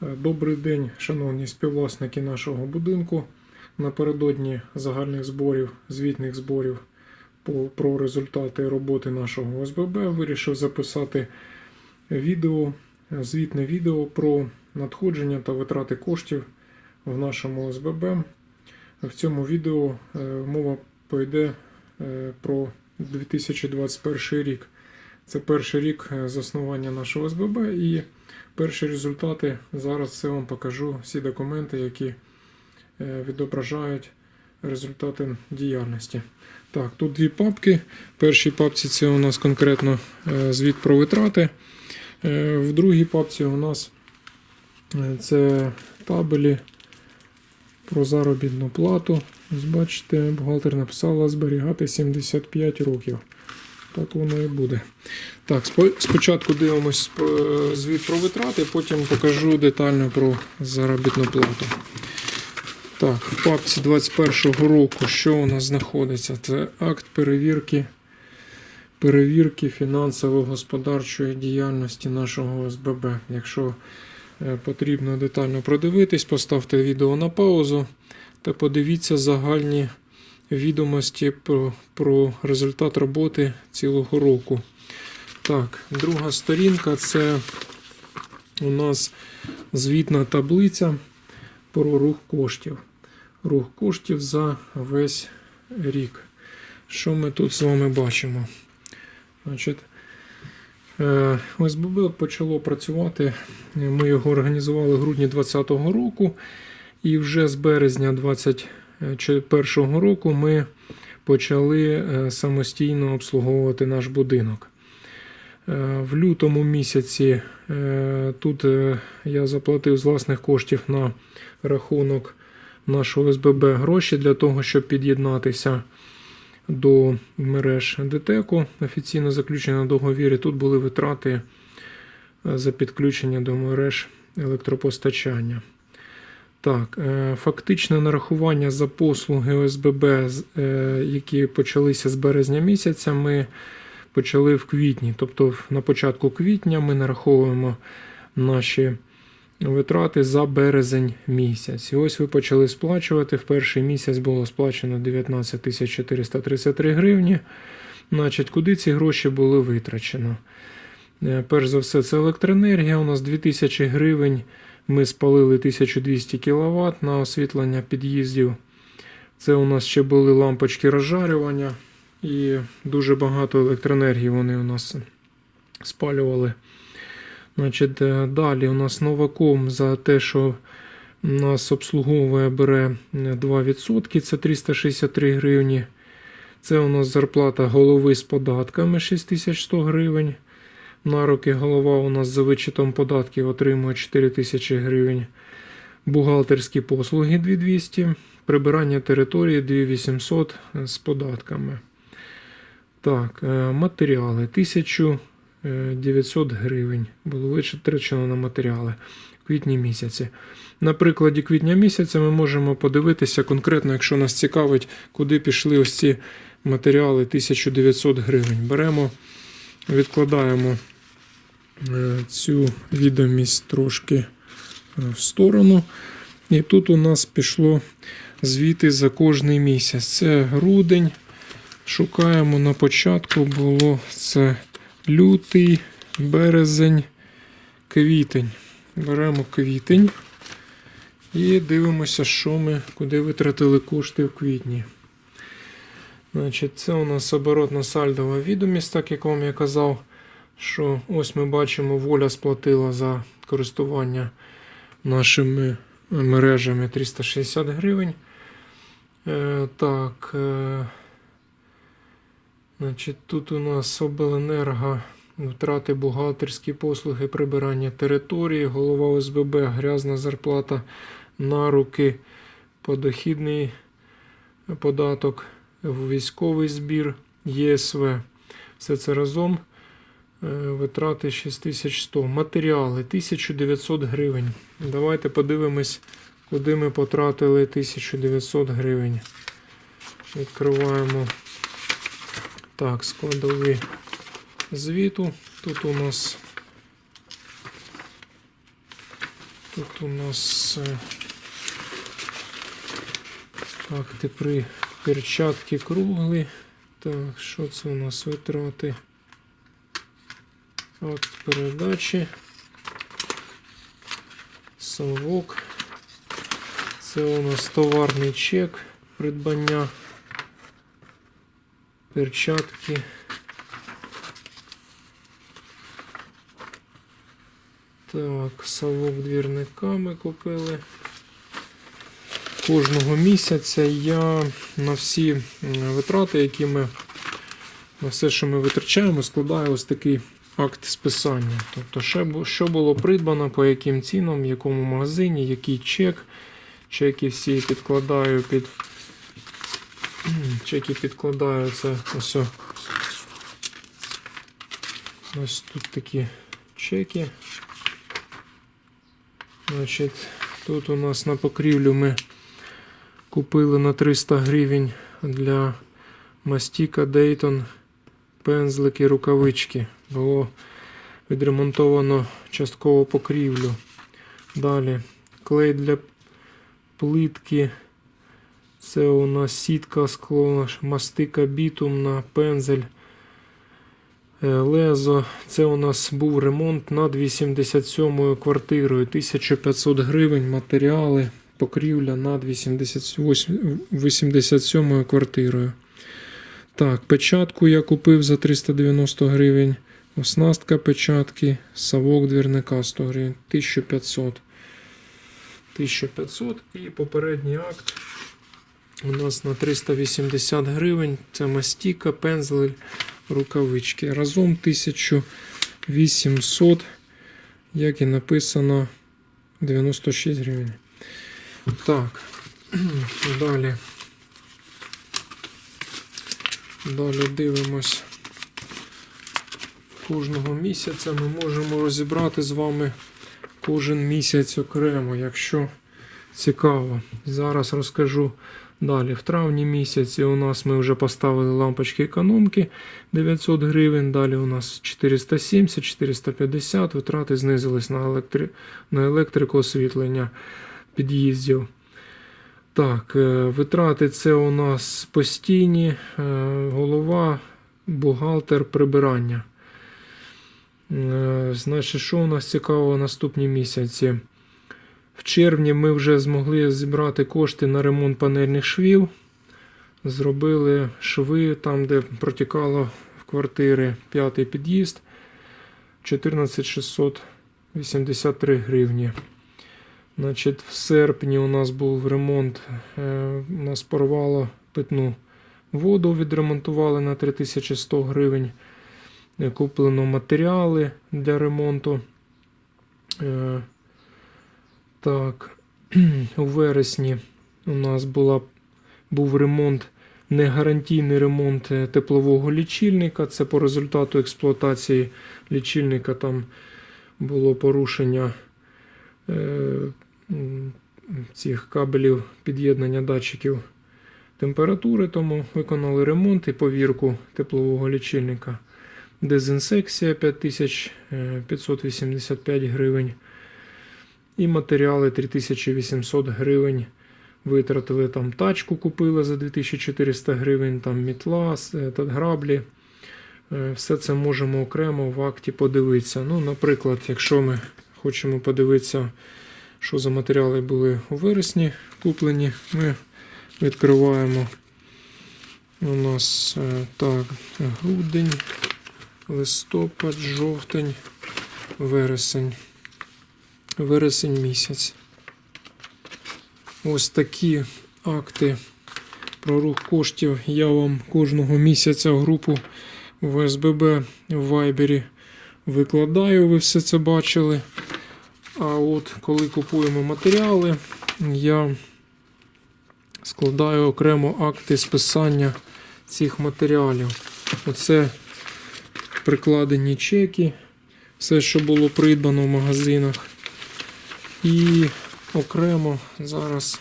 Добрий день, шановні співвласники нашого будинку. Напередодні загальних зборів, звітних зборів про результати роботи нашого ОСББ вирішив записати відео, звітне відео про надходження та витрати коштів в нашому ОСББ. В цьому відео е, мова пойде е, про 2021 рік. Це перший рік е, заснування нашого ОСББ і перші результати. Зараз все вам покажу всі документи, які е, відображають результати діяльності. Так, тут дві папки. В першій папці це у нас конкретно е, звіт про витрати. В другій папці у нас це табелі про заробітну плату. Бачите, бухгалтер написала зберігати 75 років. Так воно і буде. Так, спочатку дивимось е, звіт про витрати, потім покажу детально про заробітну плату. Так, в папці 21 року, що у нас знаходиться? Це акт перевірки, перевірки фінансово-господарчої діяльності нашого ОСББ. Якщо е, потрібно детально продивитись, поставте відео на паузу та подивіться загальні відомості про, про результат роботи цілого року. Так, друга сторінка це у нас звітна таблиця про рух коштів. Рух коштів за весь рік. Що ми тут з вами бачимо? Значить, е, ОСББ почало працювати. Ми його організували в грудні 2020 року, і вже з березня 2021 року ми почали е, самостійно обслуговувати наш будинок. Е, В лютому місяці е, тут е, я заплатив з власних коштів на рахунок нашого СББ гроші для того, щоб під'єднатися до мереж ДТЕКу. Офіційно заключено договірі. Тут були витрати е, за підключення до мереж електропостачання. Так, е, фактичне нарахування за послуги ОСББ, е, які почалися з березня місяця, ми почали в квітні. Тобто на початку квітня ми нараховуємо наші витрати за березень місяць. І ось ви почали сплачувати. В перший місяць було сплачено 19 тисяч 433 гривні. Значить, куди ці гроші були витрачено? Е, Перш за все, це електроенергія. У нас 2000 гривень. Ми спалили 1200 кВт на освітлення під'їздів. Це у нас ще були лампочки розжарювання. І дуже багато електроенергії вони у нас спалювали. Значить, е, далі у нас Новаком за те, що нас обслуговує, бере е, 2%, це 363 гривні. Це у нас зарплата голови з податками 6100 гривень. На руки голова у нас за вичетом податків отримує 4000 гривень. Бухгалтерські послуги 2200, прибирання території 2800 з податками. Так, е, матеріали 1900 гривень було витрачено на матеріали в квітні місяці. На прикладі квітня місяця ми можемо подивитися конкретно, якщо нас цікавить, куди пішли ось ці матеріали 1900 гривень. Беремо, відкладаємо е, цю відомість трошки е, в сторону. І тут у нас пішло звіти за кожний місяць. Це грудень. Шукаємо на початку було це лютий, березень, квітень. Беремо квітень і дивимося, що ми куди витратили кошти в квітні. Значить, це у нас оборотна сальдова відомість, так як вам я казав, що ось ми бачимо, воля сплатила за користування нашими мережами 360 гривень. Е, так. Е, Значить, тут у нас обленерго, втрати бухгалтерські послуги, прибирання території, голова ОСББ, грязна зарплата на руки, подохідний податок, військовий збір, ЄСВ. Все це разом. Е, Витрати 6100. Матеріали 1900 гривень. Давайте подивимось, куди ми потратили 1900 гривень. Відкриваємо. Так, складові звіту. Тут у нас Тут у нас е, акти при перчатки круглі. Так, що це у нас витрати? Акт передачі. Совок. Це у нас товарний чек придбання. Перчатки. Так, совок двірника ми купили. Кожного місяця я на всі витрати, які ми на все, що ми витрачаємо, складаю ось такий акт списання. Тобто, що було придбано, по яким цінам, в якому магазині, який чек. Чеки всі підкладаю під. Чеки підкладаю це ось. Ось тут такі чеки. Значить, тут у нас на покрівлю ми купили на 300 гривень для мастіка Дейтон пензлики, рукавички. Було відремонтовано частково покрівлю. Далі клей для плитки. Це у нас сітка скло, мастика бітумна, пензель, е, лезо. Це у нас був ремонт над 87 квартирою. 1500 гривень матеріали, покрівля над 88, 87 квартирою. Так, печатку я купив за 390 гривень. Оснастка печатки, совок двірника 100 гривень, 1500. 1500 і попередній акт у нас на 380 гривень. Це мастіка, пензлель, рукавички. Разом 1800, як і написано, 96 гривень. Так, далі. Далі дивимось. Кожного місяця ми можемо розібрати з вами кожен місяць окремо, якщо цікаво. Зараз розкажу далі. В травні місяці у нас ми вже поставили лампочки економки 900 гривень. Далі у нас 470, 450. Витрати знизились на, електри... на електрику освітлення під'їздів. Так, е, витрати це у нас постійні, е, голова, бухгалтер, прибирання. Е, Значить, що у нас цікаво наступні місяці? В червні ми вже змогли зібрати кошти на ремонт панельних швів. Зробили шви там, де протікало в квартири п'ятий під'їзд 14 683 гривні. Значить, в серпні у нас був ремонт. е, У нас порвало питну воду, відремонтували на 3100 гривень. Куплено матеріали для ремонту. Е, Так, у вересні у нас була, був ремонт, не гарантійний ремонт е, теплового лічильника. Це по результату експлуатації лічильника там було порушення е, цих кабелів під'єднання датчиків температури, тому виконали ремонт і повірку теплового лічильника. Дезінсекція 5585 гривень. І матеріали 3800 гривень. Витратили там тачку, купили за 2400 гривень, там мітла, граблі. Е, Все це можемо окремо в акті подивитися. Ну, наприклад, якщо ми хочемо подивитися, що за матеріали були у вересні куплені, ми відкриваємо у нас е, так, грудень, листопад, жовтень, вересень. Вересень місяць. Ось такі акти про рух коштів я вам кожного місяця групу в СББ в Вайбері викладаю, ви все це бачили. А от коли купуємо матеріали, я складаю окремо акти списання цих матеріалів. Оце прикладені чеки, все, що було придбано в магазинах. І окремо зараз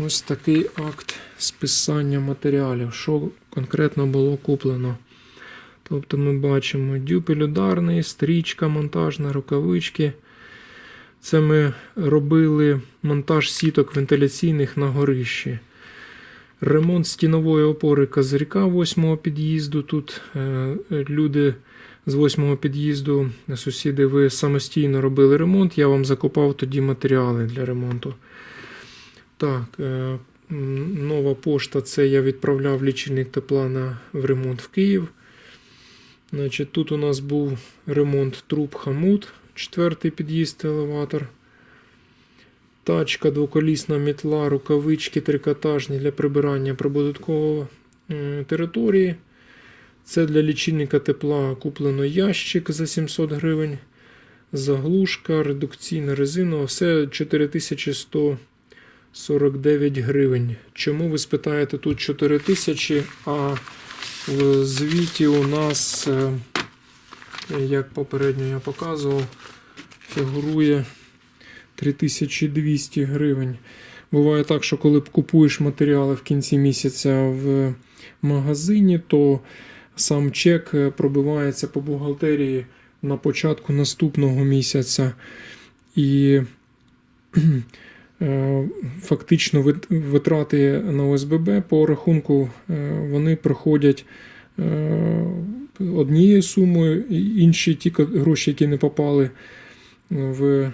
ось такий акт списання матеріалів, що конкретно було куплено. Тобто ми бачимо дюпель ударний, стрічка монтажна, рукавички. Це ми робили монтаж сіток вентиляційних на горищі. Ремонт стінової опори козирка 8 під'їзду. Тут е, люди з 8 під'їзду, сусіди, ви самостійно робили ремонт. Я вам закупав тоді матеріали для ремонту. Так, е, нова пошта це я відправляв лічильник тепла на, в ремонт в Київ. Значить, тут у нас був ремонт труб Хамут, четвертий під'їзд елеватор. Тачка, двоколісна мітла, рукавички трикотажні для прибирання прибудинкової території. Це для лічильника тепла куплено ящик за 700 гривень. Заглушка, редукційна резина, все 4149 гривень. Чому ви спитаєте тут 4000, а в звіті у нас, е, як попередньо я показував, фігурує 3200 гривень. Буває так, що коли купуєш матеріали в кінці місяця в магазині, то сам чек е, пробивається по бухгалтерії на початку наступного місяця. І е, фактично витрати на ОСББ по рахунку е, вони проходять однією сумою, інші ті гроші, які не попали в,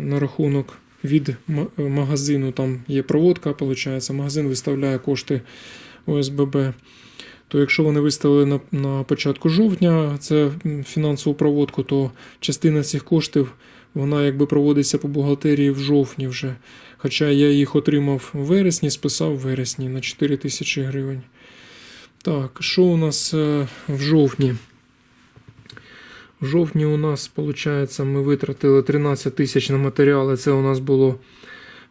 на рахунок від магазину, там є проводка, виходить, магазин виставляє кошти ОСББ. То якщо вони виставили на, на початку жовтня це фінансову проводку, то частина цих коштів вона якби проводиться по бухгалтерії в жовтні вже. Хоча я їх отримав в вересні, списав в вересні на 4 тисячі гривень. Так, що у нас е, в жовтні? В жовтні у нас, виходить, ми витратили 13 тисяч на матеріали. Це у нас було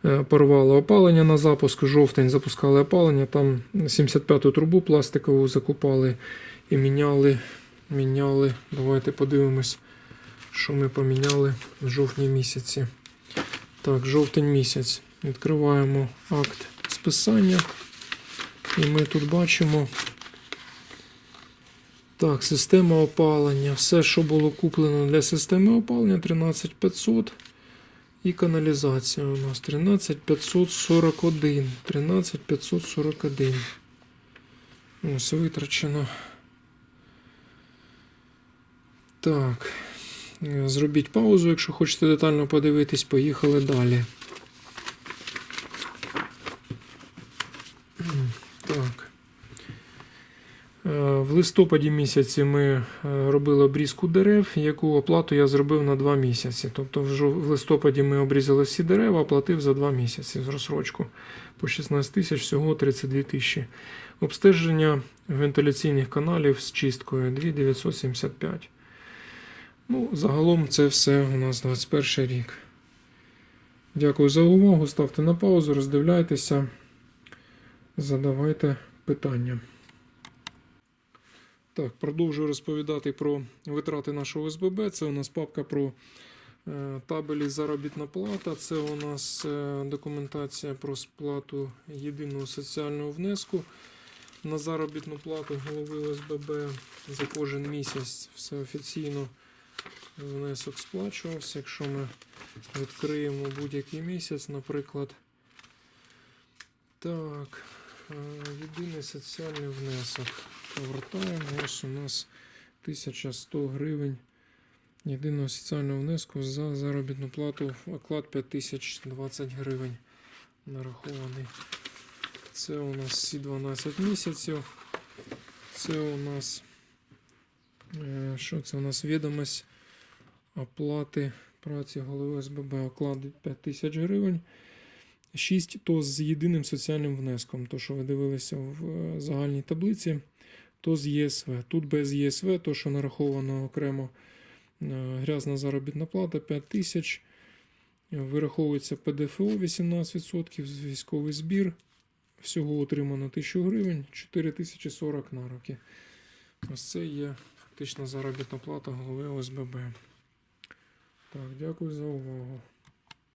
е, порвало опалення на запуск. Жовтень запускали опалення. Там 75-ту трубу пластикову закупали і міняли. міняли. Давайте подивимось, що ми поміняли в жовтні місяці. Так, жовтень місяць. Відкриваємо акт списання. І ми тут бачимо. Так, система опалення. Все, що було куплено для системи опалення 13500. І каналізація у нас 13541. 13541. Ось витрачено. Так. Зробіть паузу, якщо хочете детально подивитись, поїхали далі. Так. Е, В листопаді місяці ми е, робили обрізку дерев, яку оплату я зробив на 2 місяці. Тобто в в листопаді ми обрізали всі дерева, оплатив за 2 місяці з розсрочку. По 16 тисяч, всього 32 тисячі. Обстеження вентиляційних каналів з чисткою 2975. Ну, загалом це все у нас 21 рік. Дякую за увагу. Ставте на паузу, роздивляйтеся, задавайте питання. Так, продовжую розповідати про витрати нашого СББ. Це у нас папка про е, табелі заробітна плата. Це у нас е, документація про сплату єдиного соціального внеску на заробітну плату голови ОСББ за кожен місяць. Все офіційно внесок сплачувався. Якщо ми відкриємо будь-який місяць, наприклад. Так, е, єдиний соціальний внесок. Повертаємо. Ось у нас 1100 гривень єдиного соціального внеску за заробітну плату. Оклад 5020 гривень нарахований. Це у нас всі 12 місяців. Це у нас е, що це у нас відомість оплати праці голови СББ оклад 5000 гривень. 6 то з єдиним соціальним внеском. То, що ви дивилися в е, загальній таблиці, то з ЄСВ. Тут без ЄСВ, то, що нараховано окремо е, грязна заробітна плата 5 тисяч. Вираховується ПДФО 18%, військовий збір. Всього отримано 1000 гривень, 4040 на роки. Ось це є фактично заробітна плата голови ОСББ. Так, дякую за увагу.